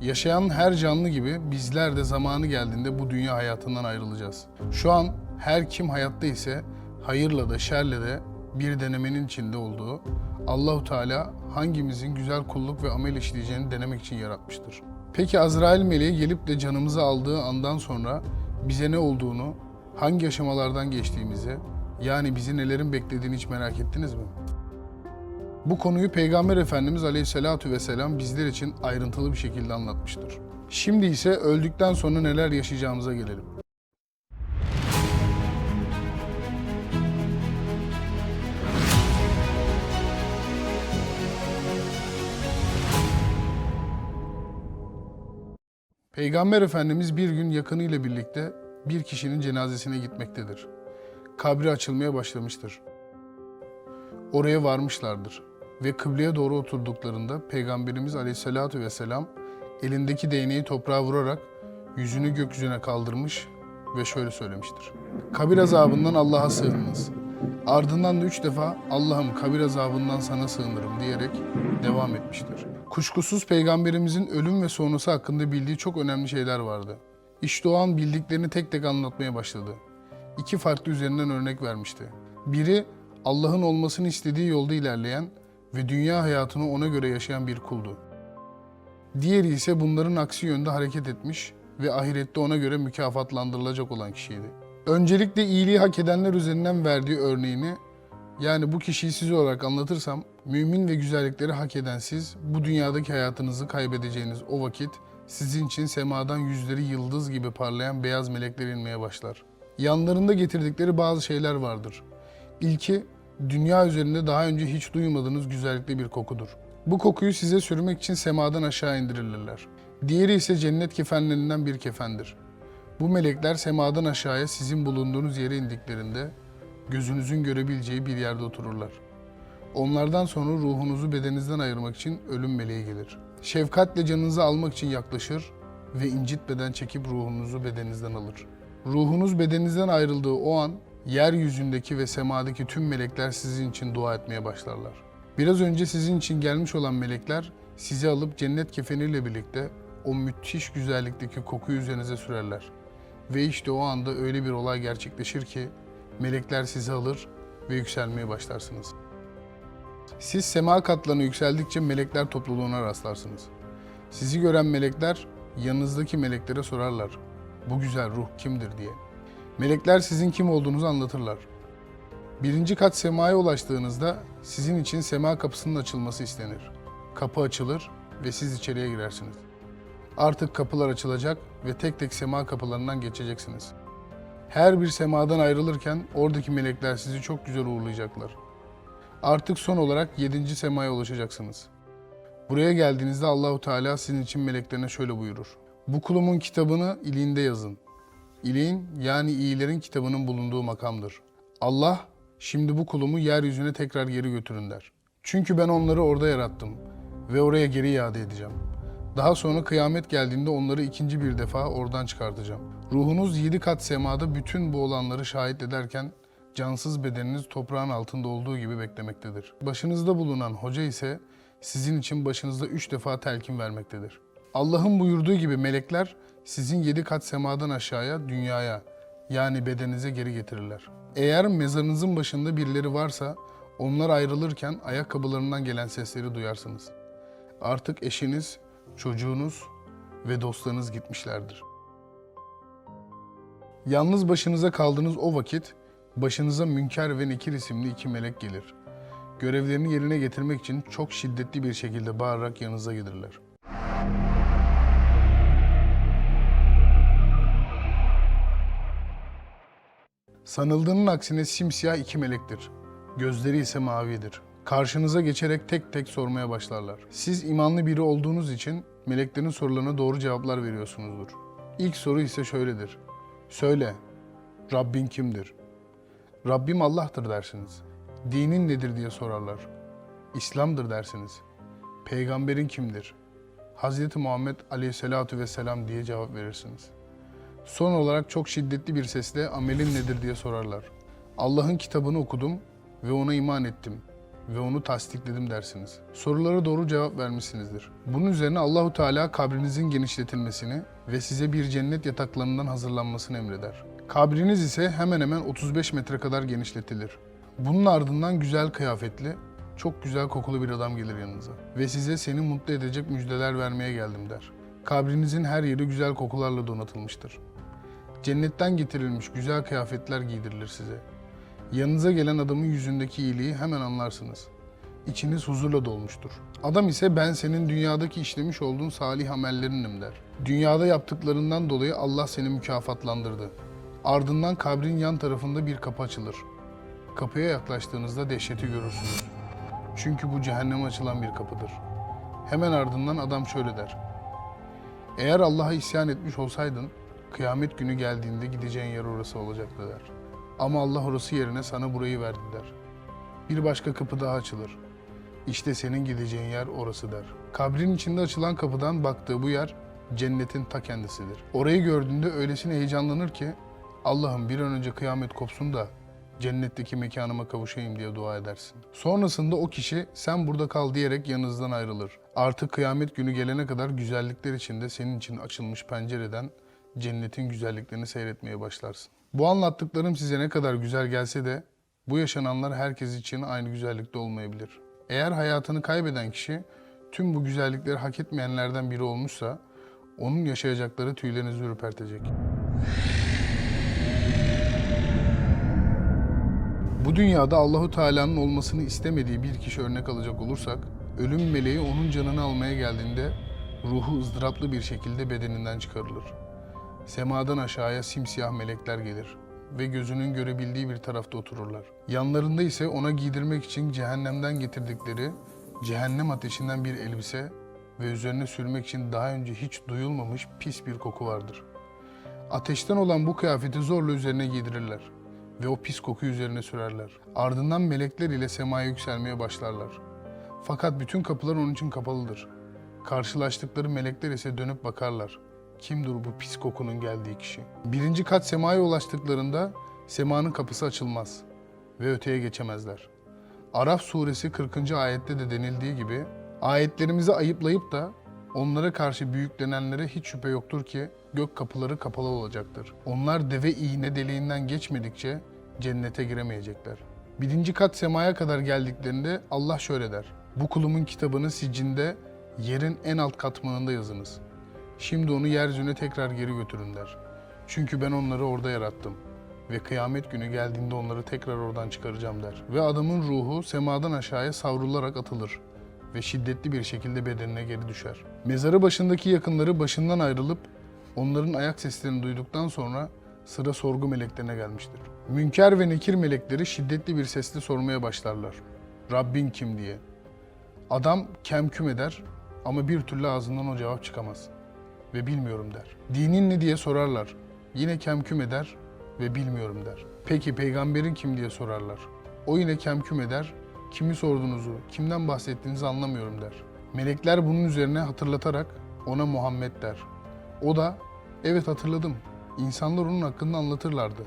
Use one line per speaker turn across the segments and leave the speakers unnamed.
Yaşayan her canlı gibi bizler de zamanı geldiğinde bu dünya hayatından ayrılacağız. Şu an her kim hayatta ise hayırla da şerle de bir denemenin içinde olduğu Allahu Teala hangimizin güzel kulluk ve amel işleyeceğini denemek için yaratmıştır. Peki Azrail meleği gelip de canımızı aldığı andan sonra bize ne olduğunu, hangi aşamalardan geçtiğimizi, yani bizi nelerin beklediğini hiç merak ettiniz mi? Bu konuyu Peygamber Efendimiz Aleyhisselatü Vesselam bizler için ayrıntılı bir şekilde anlatmıştır. Şimdi ise öldükten sonra neler yaşayacağımıza gelelim. Peygamber Efendimiz bir gün yakınıyla birlikte bir kişinin cenazesine gitmektedir. Kabri açılmaya başlamıştır. Oraya varmışlardır ve kıbleye doğru oturduklarında Peygamberimiz Aleyhisselatü Vesselam elindeki değneği toprağa vurarak yüzünü gökyüzüne kaldırmış ve şöyle söylemiştir. Kabir azabından Allah'a sığınınız. Ardından da üç defa Allah'ım kabir azabından sana sığınırım diyerek devam etmiştir. Kuşkusuz Peygamberimizin ölüm ve sonrası hakkında bildiği çok önemli şeyler vardı. İşte o an bildiklerini tek tek anlatmaya başladı. İki farklı üzerinden örnek vermişti. Biri Allah'ın olmasını istediği yolda ilerleyen ve dünya hayatını ona göre yaşayan bir kuldu. Diğeri ise bunların aksi yönde hareket etmiş ve ahirette ona göre mükafatlandırılacak olan kişiydi. Öncelikle iyiliği hak edenler üzerinden verdiği örneğini yani bu kişiyi siz olarak anlatırsam mümin ve güzellikleri hak eden siz bu dünyadaki hayatınızı kaybedeceğiniz o vakit sizin için semadan yüzleri yıldız gibi parlayan beyaz melekler inmeye başlar. Yanlarında getirdikleri bazı şeyler vardır. İlki dünya üzerinde daha önce hiç duymadığınız güzellikte bir kokudur. Bu kokuyu size sürmek için semadan aşağı indirirler. Diğeri ise cennet kefenlerinden bir kefendir. Bu melekler semadan aşağıya sizin bulunduğunuz yere indiklerinde gözünüzün görebileceği bir yerde otururlar. Onlardan sonra ruhunuzu bedeninizden ayırmak için ölüm meleği gelir. Şefkatle canınızı almak için yaklaşır ve incitmeden çekip ruhunuzu bedeninizden alır. Ruhunuz bedeninizden ayrıldığı o an yeryüzündeki ve semadaki tüm melekler sizin için dua etmeye başlarlar. Biraz önce sizin için gelmiş olan melekler sizi alıp cennet kefeniyle birlikte o müthiş güzellikteki kokuyu üzerinize sürerler. Ve işte o anda öyle bir olay gerçekleşir ki melekler sizi alır ve yükselmeye başlarsınız. Siz sema katlarına yükseldikçe melekler topluluğuna rastlarsınız. Sizi gören melekler yanınızdaki meleklere sorarlar. Bu güzel ruh kimdir diye. Melekler sizin kim olduğunuzu anlatırlar. Birinci kat semaya ulaştığınızda sizin için sema kapısının açılması istenir. Kapı açılır ve siz içeriye girersiniz. Artık kapılar açılacak ve tek tek sema kapılarından geçeceksiniz. Her bir semadan ayrılırken oradaki melekler sizi çok güzel uğurlayacaklar. Artık son olarak yedinci semaya ulaşacaksınız. Buraya geldiğinizde Allahu Teala sizin için meleklerine şöyle buyurur. Bu kulumun kitabını iliğinde yazın. İliğin yani iyilerin kitabının bulunduğu makamdır. Allah şimdi bu kulumu yeryüzüne tekrar geri götürün der. Çünkü ben onları orada yarattım ve oraya geri iade edeceğim. Daha sonra kıyamet geldiğinde onları ikinci bir defa oradan çıkartacağım. Ruhunuz yedi kat semada bütün bu olanları şahit ederken cansız bedeniniz toprağın altında olduğu gibi beklemektedir. Başınızda bulunan hoca ise sizin için başınızda üç defa telkin vermektedir. Allah'ın buyurduğu gibi melekler sizin yedi kat semadan aşağıya, dünyaya yani bedeninize geri getirirler. Eğer mezarınızın başında birileri varsa onlar ayrılırken ayakkabılarından gelen sesleri duyarsınız. Artık eşiniz, çocuğunuz ve dostlarınız gitmişlerdir. Yalnız başınıza kaldığınız o vakit başınıza Münker ve Nekir isimli iki melek gelir. Görevlerini yerine getirmek için çok şiddetli bir şekilde bağırarak yanınıza gelirler. Sanıldığının aksine simsiyah iki melektir. Gözleri ise mavidir. Karşınıza geçerek tek tek sormaya başlarlar. Siz imanlı biri olduğunuz için meleklerin sorularına doğru cevaplar veriyorsunuzdur. İlk soru ise şöyledir. Söyle, Rabbin kimdir? Rabbim Allah'tır dersiniz. Dinin nedir diye sorarlar. İslam'dır dersiniz. Peygamberin kimdir? Hz. Muhammed Aleyhisselatu Vesselam diye cevap verirsiniz. Son olarak çok şiddetli bir sesle amelin nedir diye sorarlar. Allah'ın kitabını okudum ve ona iman ettim. ve onu tasdikledim dersiniz. Sorulara doğru cevap vermişsinizdir. Bunun üzerine Allahu Teala kabrinizin genişletilmesini ve size bir cennet yataklarından hazırlanmasını emreder. Kabriniz ise hemen hemen 35 metre kadar genişletilir. Bunun ardından güzel kıyafetli, çok güzel kokulu bir adam gelir yanınıza ve size seni mutlu edecek müjdeler vermeye geldim der. Kabrinizin her yeri güzel kokularla donatılmıştır. Cennetten getirilmiş güzel kıyafetler giydirilir size. Yanınıza gelen adamın yüzündeki iyiliği hemen anlarsınız. İçiniz huzurla dolmuştur. Adam ise ben senin dünyadaki işlemiş olduğun salih amellerinim der. Dünyada yaptıklarından dolayı Allah seni mükafatlandırdı. Ardından kabrin yan tarafında bir kapı açılır. Kapıya yaklaştığınızda dehşeti görürsünüz. Çünkü bu cehenneme açılan bir kapıdır. Hemen ardından adam şöyle der. Eğer Allah'a isyan etmiş olsaydın, kıyamet günü geldiğinde gideceğin yer orası olacaktı der. Ama Allah orası yerine sana burayı verdi der. Bir başka kapı daha açılır. İşte senin gideceğin yer orası der. Kabrin içinde açılan kapıdan baktığı bu yer cennetin ta kendisidir. Orayı gördüğünde öylesine heyecanlanır ki Allah'ım bir an önce kıyamet kopsun da cennetteki mekanıma kavuşayım diye dua edersin. Sonrasında o kişi sen burada kal diyerek yanınızdan ayrılır. Artık kıyamet günü gelene kadar güzellikler içinde senin için açılmış pencereden cennetin güzelliklerini seyretmeye başlarsın. Bu anlattıklarım size ne kadar güzel gelse de bu yaşananlar herkes için aynı güzellikte olmayabilir. Eğer hayatını kaybeden kişi tüm bu güzellikleri hak etmeyenlerden biri olmuşsa onun yaşayacakları tüylerinizi ürpertecek. Bu dünyada Allahu Teala'nın olmasını istemediği bir kişi örnek alacak olursak, ölüm meleği onun canını almaya geldiğinde ruhu ızdıraplı bir şekilde bedeninden çıkarılır. Semadan aşağıya simsiyah melekler gelir ve gözünün görebildiği bir tarafta otururlar. Yanlarında ise ona giydirmek için cehennemden getirdikleri cehennem ateşinden bir elbise ve üzerine sürmek için daha önce hiç duyulmamış pis bir koku vardır. Ateşten olan bu kıyafeti zorla üzerine giydirirler ve o pis kokuyu üzerine sürerler. Ardından melekler ile semaya yükselmeye başlarlar. Fakat bütün kapılar onun için kapalıdır. Karşılaştıkları melekler ise dönüp bakarlar. Kimdir bu pis kokunun geldiği kişi? Birinci kat semaya ulaştıklarında semanın kapısı açılmaz ve öteye geçemezler. Araf suresi 40. ayette de denildiği gibi ayetlerimizi ayıplayıp da onlara karşı büyüklenenlere hiç şüphe yoktur ki gök kapıları kapalı olacaktır. Onlar deve iğne deliğinden geçmedikçe cennete giremeyecekler. Birinci kat semaya kadar geldiklerinde Allah şöyle der. Bu kulumun kitabını sicinde yerin en alt katmanında yazınız. Şimdi onu yeryüzüne tekrar geri götürün der. Çünkü ben onları orada yarattım ve kıyamet günü geldiğinde onları tekrar oradan çıkaracağım der. Ve adamın ruhu semadan aşağıya savrularak atılır ve şiddetli bir şekilde bedenine geri düşer. Mezarı başındaki yakınları başından ayrılıp onların ayak seslerini duyduktan sonra sıra sorgu meleklerine gelmiştir. Münker ve nekir melekleri şiddetli bir sesle sormaya başlarlar. Rabbin kim diye. Adam kemküm eder ama bir türlü ağzından o cevap çıkamaz ve bilmiyorum der. Dinin ne diye sorarlar. Yine kemküm eder ve bilmiyorum der. Peki peygamberin kim diye sorarlar. O yine kemküm eder. Kimi sorduğunuzu, kimden bahsettiğinizi anlamıyorum der. Melekler bunun üzerine hatırlatarak ona Muhammed der. O da evet hatırladım. İnsanlar onun hakkında anlatırlardı.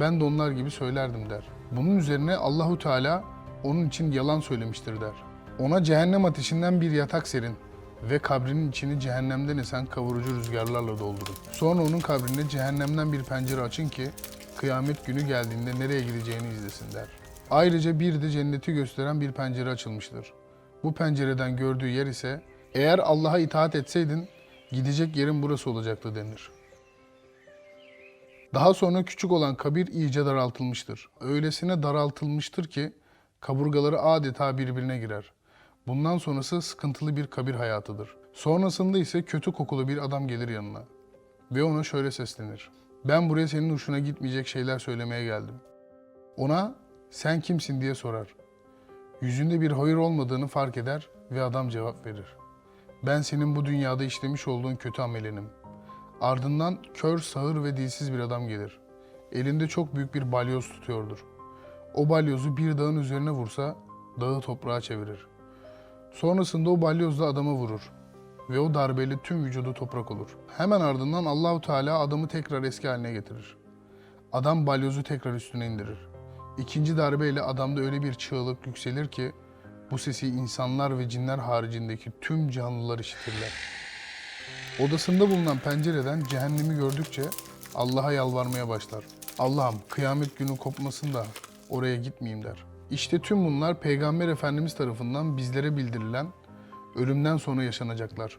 Ben de onlar gibi söylerdim der. Bunun üzerine Allahu Teala onun için yalan söylemiştir der. Ona cehennem ateşinden bir yatak serin ve kabrinin içini cehennemden esen kavurucu rüzgarlarla doldurun. Sonra onun kabrine cehennemden bir pencere açın ki kıyamet günü geldiğinde nereye gideceğini izlesin der. Ayrıca bir de cenneti gösteren bir pencere açılmıştır. Bu pencereden gördüğü yer ise eğer Allah'a itaat etseydin gidecek yerin burası olacaktı denir. Daha sonra küçük olan kabir iyice daraltılmıştır. Öylesine daraltılmıştır ki kaburgaları adeta birbirine girer. Bundan sonrası sıkıntılı bir kabir hayatıdır. Sonrasında ise kötü kokulu bir adam gelir yanına ve ona şöyle seslenir. Ben buraya senin hoşuna gitmeyecek şeyler söylemeye geldim. Ona sen kimsin diye sorar. Yüzünde bir hayır olmadığını fark eder ve adam cevap verir. Ben senin bu dünyada işlemiş olduğun kötü amelinim. Ardından kör, sağır ve dilsiz bir adam gelir. Elinde çok büyük bir balyoz tutuyordur. O balyozu bir dağın üzerine vursa dağı toprağa çevirir. Sonrasında o balyozla adama vurur ve o darbeyle tüm vücudu toprak olur. Hemen ardından Allahu Teala adamı tekrar eski haline getirir. Adam balyozu tekrar üstüne indirir. İkinci darbeyle adamda öyle bir çığlık yükselir ki Bu sesi insanlar ve cinler haricindeki tüm canlılar işitirler. Odasında bulunan pencereden cehennemi gördükçe Allah'a yalvarmaya başlar. Allah'ım kıyamet günü kopmasın da oraya gitmeyeyim der. İşte tüm bunlar Peygamber Efendimiz tarafından bizlere bildirilen ölümden sonra yaşanacaklar.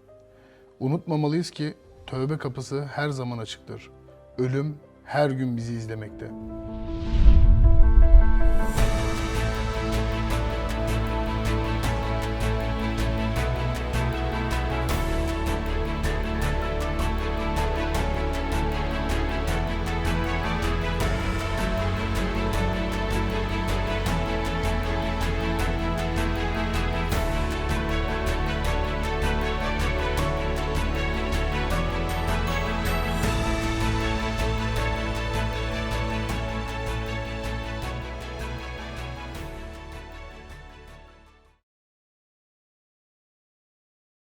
Unutmamalıyız ki tövbe kapısı her zaman açıktır. Ölüm her gün bizi izlemekte.